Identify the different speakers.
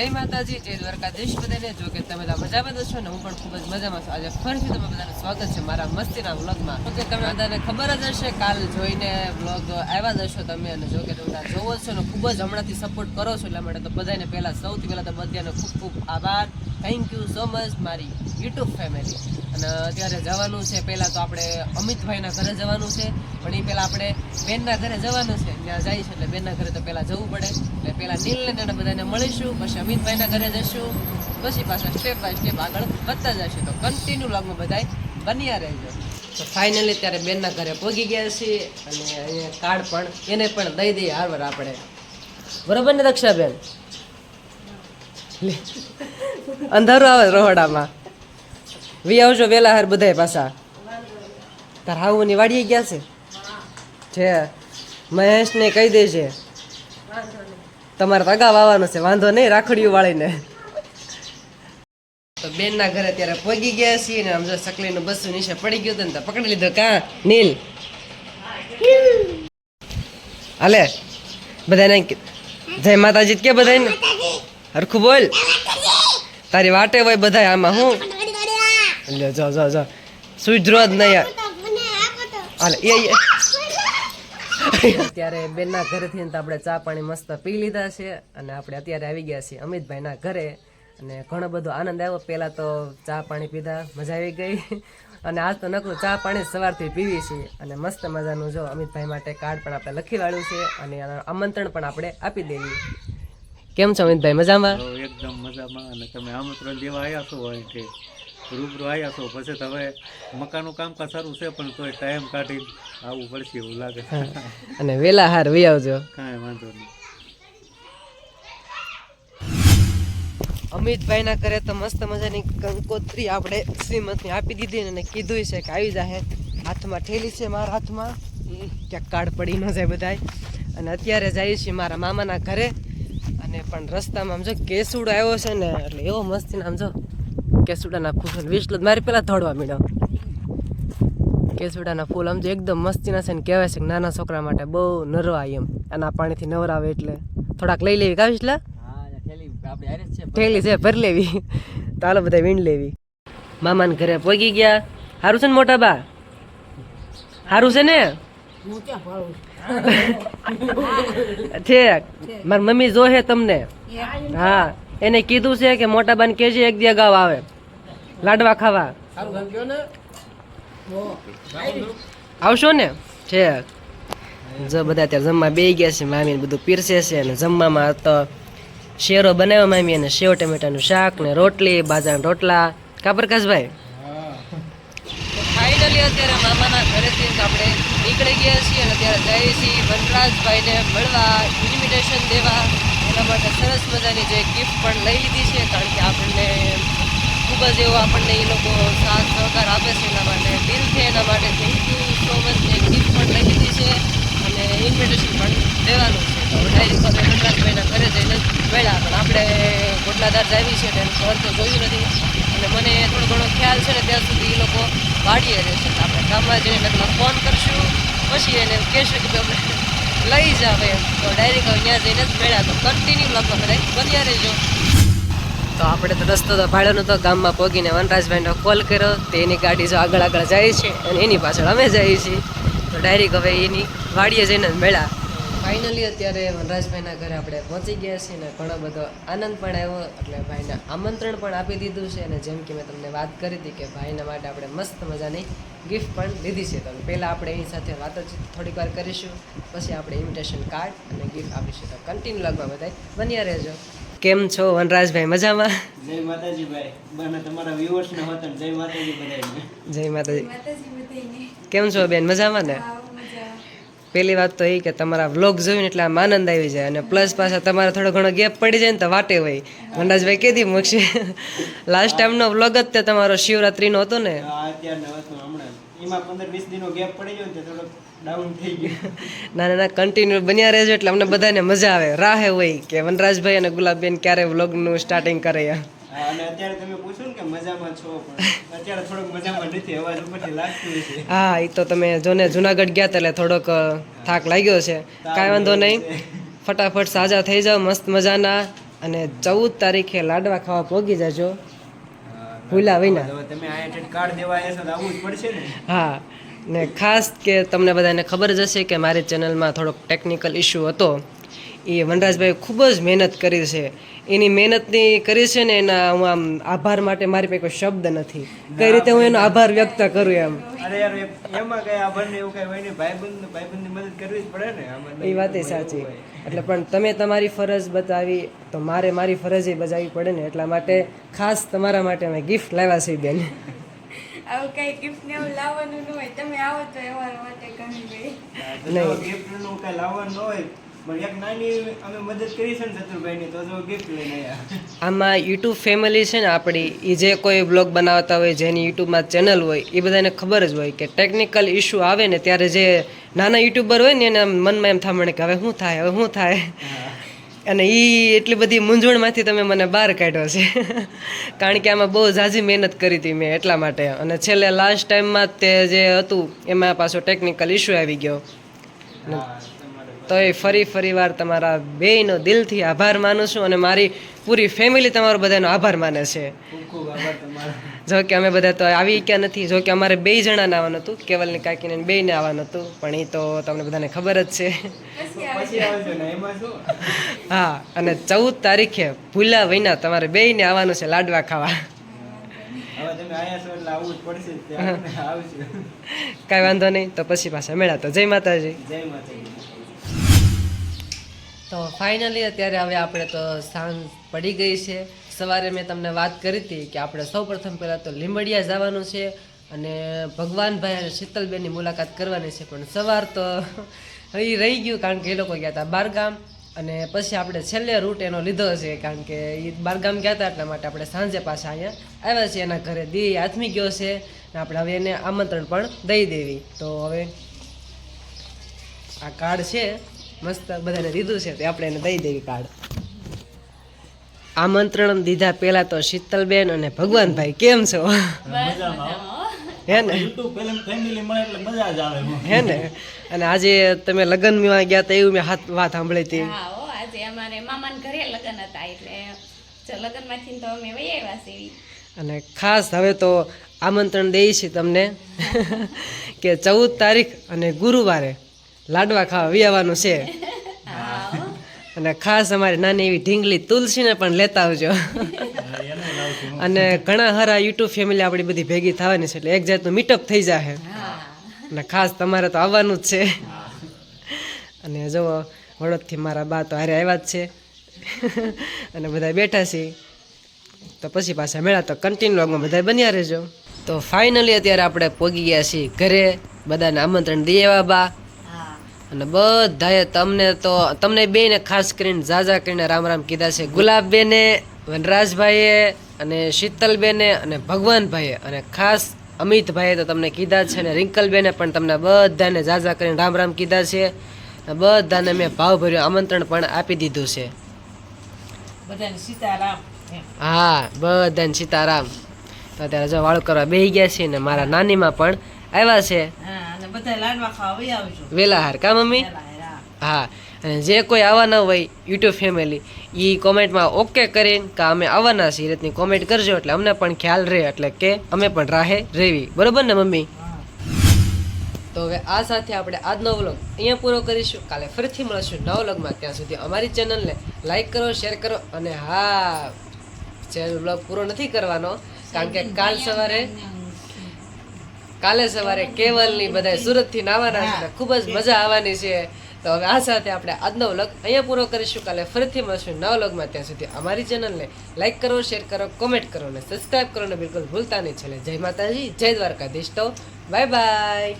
Speaker 1: જય માતાજી, જય દ્વારકાધીશ. બધાને જો કે તમે બધા મજામાં છો ને હું પણ ખૂબ જ મજામાં છું. આજે ફરીથી તમે બધાનું સ્વાગત છે મારા મસ્તીના વ્લોગમાં. જો કે તમે બધાને ખબર જ હશે, કાલ જોઈને વ્લોગ આવ્યા જ હશો તમે અને જો કે તમે જોવો છો ને, ખૂબ જ હમણાંથી સપોર્ટ કરો છો એટલા માટે તો બધાને પહેલાં સૌથી પહેલાં તો બધાને ખૂબ ખૂબ આભાર. થેન્ક યુ સો મચ મારી યુટ્યુબ ફેમિલી અને અત્યારે જવાનું છે, પહેલાં તો આપણે અમિતભાઈના ઘરે જવાનું છે, પણ એ પહેલાં આપણે બેનના ઘરે જવાનું છે. ત્યાં જાય છે એટલે બેનના ઘરે તો પહેલાં જવું પડે. એટલે પહેલાં નીલને અને બધાને મળીશું, પછી અમિતભાઈના ઘરે જશું, પછી પાછા સ્ટેપ બાય સ્ટેપ આગળ વધતા જશું તો કન્ટિન્યુ લોગમાં બધાય બન્યા રહેજો. તો ફાઇનલી ત્યારે બેનના ઘરે પહોંચી ગયા છીએ અને અહીંયા કાર્ડ પણ એને પણ દઈ દઈએ હારવાર આપણે. બરોબર ને દક્ષાબેન લે. અંધારું આવે રોહડામાં. વી આવજો વેલા હાર બધાય પાછા. તાર હાવુની વાડીએ ગયા છે? છે મહેશને કહી દેજે. તમારે તો આવવાનો છે, વાંધો નહીં, રાખડીયું વાળીને. તો બેનના ઘરે ત્યારે પહોંચી ગયા છીએ ને આમ જો સકલીનું બસું નીચે પડી ગયું હતું ને પકડી લીધો. કા? નીલ. હાલે. બધાને જય માતાજી કે બધાને હરખું બોલ. તારી વાટે હોય બધા આમાં હું? લે જો જો જો. સુધરો જ નહીં હાલ એ એ. અત્યારે બેનના ઘરેથી તો આપણે ચા પાણી મસ્ત પી લીધા છે અને આપણે અત્યારે આવી ગયા છીએ અમિતભાઈના ઘરે. અને ઘણો બધો આનંદ આવ્યો. પહેલાં તો ચા પાણી પીધા મજા આવી ગઈ. અને આજ તો નકરું ચા પાણી સવારથી પીવી છીએ. અને મસ્ત મજાનું જો અમિતભાઈ માટે કાર્ડ પણ આપણે લખી વાળ્યું છે અને આમંત્રણ પણ આપણે આપી દેવી. કેમ છો અમિતભાઈ? મજામાં?
Speaker 2: એકદમ મજામાં. અને તમે આમંત્રણ દેવા આવ્યા છો અહીંથી રૂબરૂ આવ્યા છો? પછી તમે મકાનનું મકાનનું કામકાજ સારું છે પણ તોય ટાઈમ કાઢી આવવું પડશે એવું લાગે
Speaker 1: અને વેલા હાર વી આવજો.
Speaker 2: કાંઈ વાંધો નહીં.
Speaker 1: અમિતભાઈના ઘરે તો મસ્ત મજાની કંકોત્રી આપણે શ્રીમતની આપી દીધી અને કીધું છે કે આવી જાહે. હાથમાં ઠેલી છે મારા હાથમાં. ક્યાંક કાર્ડ પડી ન જાય બધાય. અને અત્યારે જઈએ છીએ મારા મામાના ઘરે. અને પણ રસ્તામાં આમ જો કેસુડો આવ્યો છે ને એટલે એવો મસ્તી આમ જો કેસુડાના ફૂલ વિસલો મારી પહેલાં ધોડવા મીડ્યો કેસુડાના ફૂલ આમ જો એકદમ મસ્તીના છે ને કહેવાય છે કે નાના છોકરા માટે બહુ નરવા એમ. એના પાણીથી નવરાવે એટલે. થોડાક લઈ લેવી કાવીશ લા? ઠેલી છે ભરી લેવી. તાલો બધા વીણ લેવી. મામાને ઘરે પહોંચી ગયા. સારું છે ને મોટા બા? સારું છે ને? ઠીક મારી મમ્મી જોહે તમને. હા. એને કીધું છે કે મોટા બાને કેજે એક દી અગાઉ આવે. લાડવા ખાવા. આવશો ને? ઠીક જો બધા અત્યારે જમવા બે ગયા છે મામી બધું પીરસે છે અને જમવામાં તો શેરો બનાવ્યો મામી અને સેવ ટમેટાનું શાક ને રોટલી બાજરાના રોટલા. કા પ્રકાશભાઈ ફાઇનલી અત્યારે મામાના ઘરેથી આપણે નીકળી ગયા છીએ અને અત્યારે જઈએ છીએ વનરાજભાઈને મળવા ઇન્વિટેશન દેવા. એના માટે સરસ મજાની જે ગિફ્ટ પણ લઈ લીધી છે, કારણ કે આપણને ખૂબ જ એવો આપણને એ લોકો સાથ સહકાર આપે છે, એના માટે દિલથી એના માટે થેન્ક યુ સો મચ એક ગિફ્ટ પણ લઈ લીધી છે અને ઇન્વિટેશન પણ દેવાનું છે. ડાયરેક્ટ અમે વનરાજભાઈના ઘરે જઈને મળ્યા. પણ આપણે ગોટલાદાર જાવી છે, એટલે એનું ઘર તો જોયું નથી. અને મને થોડો ઘણો ખ્યાલ છે ને ત્યાં સુધી એ લોકો વાડીએ રહેશે આપણે ગામમાં જઈને લગ્ન ફોન કરશું, પછી એને કહેશું કે તમે લઈ જાવ એમ. તો ડાયરેક્ટ ત્યાં જઈને જ મેળા તો કન્ટિન્યુ લગ્ન બધા બન્યા રહેજો. તો આપણે તો રસ્તો તો ભાડ્યો તો ગામમાં પહોંચીને વનરાજભાઈનો કોલ કર્યો. તો એની ગાડી જો આગળ આગળ જાય છે અને એની પાછળ અમે જઈએ છીએ. તો ડાયરેક્ટ હવે એની વાડીએ જઈને જ મળ્યા ફાઇનલી અત્યારે વનરાજભાઈના ઘરે આપણે પહોંચી ગયા છીએ ને ઘણો બધો આનંદ પણ આવ્યો એટલે ભાઈને આમંત્રણ પણ આપી દીધું છે અને જેમ કે મેં તમને વાત કરી હતી કે ભાઈના માટે આપણે મસ્ત મજાની ગિફ્ટ પણ લીધી છે. તો પહેલાં આપણે એની સાથે વાત જ થોડીક વાર કરીશું પછી આપણે ઇન્વિટેશન કાર્ડ અને ગિફ્ટ આપીશું તો કન્ટિન્યુ લગવા બધા બન્યા રહેજો. કેમ છો વનરાજભાઈ મજામાં?
Speaker 3: જય માતાજી ભાઈ. બને તમારા વ્યુઅર્સ ને જય માતાજી બધાને
Speaker 1: જય માતાજી. કેમ છો બેન મજામાં ને? પહેલી વાત તો એ કે તમારા વ્લોગ જોઈને એટલે આમ આનંદ આવી જાય અને પ્લસ પાછા તમારે થોડો ઘણો ગેપ પડી જાય ને તો વાટે હોય વનરાજભાઈ કેદી મૂકશે? લાસ્ટ ટાઈમનો વ્લોગ જ તે તમારો શિવરાત્રીનો હતો ને.
Speaker 3: ને
Speaker 1: ના કન્ટિન્યુ બન્યા રહેજો એટલે અમને બધાને મજા આવે. રાહે હોય કે વનરાજભાઈ અને ગુલાબબેન ક્યારે વ્લોગનું સ્ટાર્ટિંગ કરે
Speaker 3: અને અત્યારે તમે કે મજામાં છો પણ અત્યારે થોડોક મજામાં નથી અવાજ ઉપરથી લાગતું છે
Speaker 1: હા એ તો તમે જોને જુનાગઢ ગયા એટલે થોડોક થાક લાગ્યો છે કાંઈ વાંધો નહીં. ફટાફટ સાજા થઈ જાઓ મસ્ત મજાના. અને ચૌદ તારીખે લાડવા ખાવા પહોંચી જજો. ભૂલા વિના.
Speaker 3: તમે આયા કાર્ડ દેવા આવ્યા છો આવવું જ પડશે ને?
Speaker 1: હા. ને ખાસ કે તમને બધાને ખબર જ હશે કે મારી ચેનલમાં થોડોક ટેકનિકલ ઇશ્યુ હતો. એ વનરાજભાઈ ખૂબ જ મહેનત કરી છે. એની મહેનતની કરી છે ને એના હું આમ આભાર માટે મારી પાસે કોઈ શબ્દ નથી. કઈ રીતે હું એનો આભાર વ્યક્ત કરું એમ.
Speaker 3: અરે યાર એ- એમાં કઈ આભાર ને એવું કઈ હોય ને ભાઈબંધ ભાઈબંધની મદદ કરવી જ પડે ને.
Speaker 1: એ વાત એ સાચી. એટલે પણ તમે તમારી ફરજ બતાવી તો મારે મારી ફરજ એ બજાવવી પડે ને. એટલા માટે ખાસ તમારા માટે અમે ગિફ્ટ લાવ્યા છીએ બેન.
Speaker 4: આવું કઈ ગિફ્ટ ને એવું લાવવાનું ન હોય. તમે આવો તો એવા માટે ઘણી ગઈ
Speaker 3: નહીં. ગિફ્ટનું કઈ લાવવાનું હોય પણ એક નાની અમે મદદ કરી છે ને ચતુરભાઈની તો જો ગિફ્ટ લઈને આવ્યા
Speaker 1: આમાં યુટ્યુબ ફેમિલી છે ને આપણી એ જે કોઈ બ્લોગ બનાવતા હોય જેની યુટ્યુબમાં ચેનલ હોય એ બધાને ખબર જ હોય કે ટેકનિકલ ઇશ્યુ આવે ને ત્યારે જે નાના યુટ્યુબર હોય ને એને મનમાં એમ થામણે કે હવે શું થાય હવે શું થાય? અને એ એટલી બધી મૂંઝવણમાંથી તમે મને બહાર કાઢ્યો છે. કારણ કે આમાં બહુ ઝાઝી મહેનત કરી હતી મેં એટલા માટે. અને છેલ્લે લાસ્ટ ટાઈમમાં તે જે હતું એમાં પાછો ટેકનિકલ ઇશ્યુ આવી ગયો. તો એ ફરી ફરી વાર તમારા બેયનો દિલથી આભાર માનું છું અને મારી પૂરી ફેમિલી તમારો બધાનો આભાર માને છે.
Speaker 3: ખૂબ ખૂબ આભાર તમારો.
Speaker 1: જો કે અમે બધા તો આવી ક્યાં નથી જો કે અમારે બે જણાને આવવાનું હતું કેવલની કાકીને ને બેયને આવવાનું હતું પણ એ તો તમને બધાને ખબર જ છે.
Speaker 3: પછી આવજો ને એમાં શું?
Speaker 1: હા અને ચૌદ તારીખે ભૂલા વિના તમારે બેયને આવવાનું છે લાડવા ખાવા.
Speaker 3: હવે તમે આયા છો એટલે આવવું જ પડશે જ. ત્યાં. અમે આવશું.
Speaker 1: કાંઈ વાંધો નહીં તો પછી પાછા મેળા તો. જય માતાજી.
Speaker 3: જય માતાજી.
Speaker 1: તો ફાઇનલી અત્યારે હવે આપણે તો સાંજ પડી ગઈ છે. સવારે મેં તમને વાત કરી હતી કે આપણે સૌ પ્રથમ પહેલાં તો લીંબડિયા જવાનું છે અને ભગવાનભાઈ અને શીતલબેનની મુલાકાત કરવાની છે. પણ સવાર તો એ રહી ગયું કારણ કે એ લોકો ગયા હતા બારગામ અને પછી આપણે છેલ્લે રૂટ એનો લીધો છે કારણ કે એ બારગામ ગયા હતા એટલા માટે આપણે સાંજે પાછા અહીંયા આવ્યા છીએ એના ઘરે દી આથમી ગયો છે અને આપણે હવે એને આમંત્રણ પણ દઈ દેવી. તો હવે આ કાર્ડ છે. મસ્ત બધાને દીધું છે તે આપણે એને દઈ દેવી કાર્ડ. આમંત્રણ દીધા પહેલા તો શીતલબેન અને ભગવાનભાઈ. કેમ છો? હે ને? હે ને? અને આજે તમે લગ્નમાં ગયા હતા એવું મેં હાથ વાત સાંભળી હતી.
Speaker 4: આજે અમારે મામાના ઘરે લગ્ન હતા એટલે લગ્નમાંથી તો અમે વહી આવ્યા છીએ.
Speaker 1: અને ખાસ હવે તો આમંત્રણ દઈ છે તમને કે ચૌદ તારીખ અને ગુરુવારે. લાડવા ખાવા વિયાવાનું છે. અને ખાસ અમારી નાની એવી ઢીંગલી તુલસીને પણ લેતા આવજો. અને ઘણા હરા યુટ્યુબ ફેમિલી આપણી બધી ભેગી થવાની છે એટલે એક જાતનું મીટઅપ થઈ જશે અને ખાસ તમારે તો આવવાનું જ છે. અને જો વડોદથી મારા બા તો હારે આવ્યા જ છે. અને બધા બેઠા છે. તો પછી પાછા મેળા તો કન્ટિન્યુ લોગમાં બધા બન્યા રહેજો. તો ફાઇનલી અત્યારે આપણે પોગી ગયા છીએ ઘરે. બધાને આમંત્રણ દઈએ એવા બા. અને બધાએ તમને તો તમને બેને ખાસ કરીને ઝાઝા કરીને રામ રામ કીધા છે. ગુલાબબેને વનરાજભાઈએ અને શીતલબેને અને ભગવાનભાઈએ અને ખાસ અમિતભાઈએ તો તમને કીધા છે અને રિંકલબેને પણ તમને બધાને ઝાઝા કરીને રામ રામ કીધા છે. અને બધાને મેં ભાવભર્યું આમંત્રણ પણ આપી દીધું છે.
Speaker 5: બધાને સીતારામ
Speaker 1: હા બધાને સીતારામ. તો અત્યારે જો વાળું કરવા બેસી ગયા છે ને મારા નાનીમાં પણ આવ્યા છે. વેલા હાર કા મમ્મી? હા. અને જે કોઈ આવવાના હોય યુટ્યુબ ફેમિલી એ કોમેન્ટમાં ઓકે કરીને કે અમે આવવાના છીએ રીતની કોમેન્ટ કરજો એટલે અમને પણ ખ્યાલ રહે એટલે કે અમે પણ રાહે રહેવી બરોબર ને મમ્મી? તો હવે આ સાથે આપણે આજનો વ્લોગ અહીંયા પૂરો કરીશું. કાલે ફરીથી મળીશું નવ વ્લોગમાં ત્યાં સુધી અમારી ચેનલને લાઈક કરો શેર કરો અને હા ચેનલ વ્લોગ પૂરો નથી કરવાનો કારણ કે કાલ સવારે કાલે સવારે કેવલની બધા સુરતથી નાવાના છે ખૂબ જ મજા આવવાની છે. તો હવે આ સાથે આપણે આજનો વ્લોગ અહીંયા પૂરો કરીશું. કાલે ફરીથી મળશું નવ વ્લોગમાં. ત્યાં સુધી અમારી ચેનલને લાઈક કરો શેર કરો કોમેન્ટ કરો અને સબસ્ક્રાઈબ કરો ને બિલકુલ ભૂલતા નહીં. છેલ્લે જય માતાજી જય દ્વારકાધીશ તો બાય બાય.